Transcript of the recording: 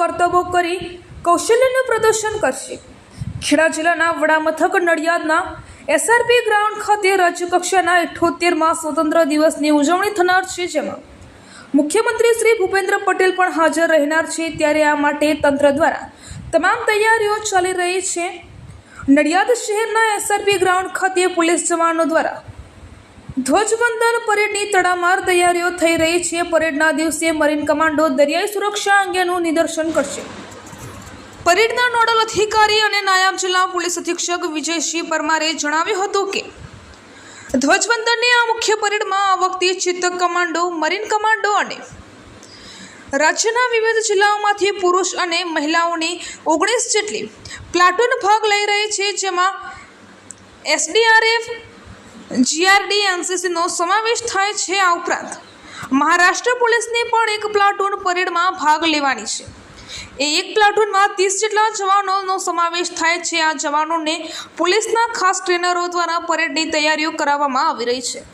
કરતબો કરી કૌશલ્યનું પ્રદર્શન કરશે. ખેડા જિલ્લાના વડામથક નડિયાદના એસઆરપી ગ્રાઉન્ડ ખાતે રાજ્યકક્ષાના અઠ્યોતેરમાં સ્વતંત્ર દિવસની ઉજવણી થનાર છે જેમાં મુખ્યમંત્રી શ્રી ભૂપેન્દ્ર પટેલ પણ હાજર રહેનાર છે. ત્યારે આ માટે તંત્ર દ્વારા તમામ તૈયારીઓ ચાલી રહી છે. નડિયાદ શહેરના એસઆરપી ગ્રાઉન્ડ ખાતે પોલીસ જવાનો દ્વારા ધ્વજવંદન પરેડની તડામાર તૈયારીઓ થઈ રહી છે. પરેડના દિવસે મરીન કમાન્ડો દરિયાઈ સુરક્ષા અંગેનું નિદર્શન કરશે. પરેડના નોડલ અધિકારી અને નાયબ જિલ્લા પોલીસ અધિક્ષક વિજયસિંહ પરમારે જણાવ્યું હતું કે, ધ્વજવંદનની આ મુખ્ય પરેડમાં આ વખતે ચિત્તક કમાન્ડો, મરીન કમાન્ડો અને રાજ્યના વિવિધ જિલ્લાઓમાંથી પુરુષ અને મહિલાઓની ઓગણીસ જેટલી પ્લાટૂન ભાગ લઈ રહી છે. જેમાં એસડીઆરએફ જીઆરડી એનસીસીનો સમાવેશ થાય છે આ ઉપરાંત. મહારાષ્ટ્ર પોલીસની પણ એક પ્લાટૂન પરેડમાં ભાગ લેવાની છે. એ એક પ્લાટૂનમાં ત્રીસ જેટલા જવાનોનો સમાવેશ થાય છે. આ જવાનોને પોલીસના ખાસ ટ્રેનરો દ્વારા પરેડની તૈયારીઓ કરાવવામાં આવી રહી છે.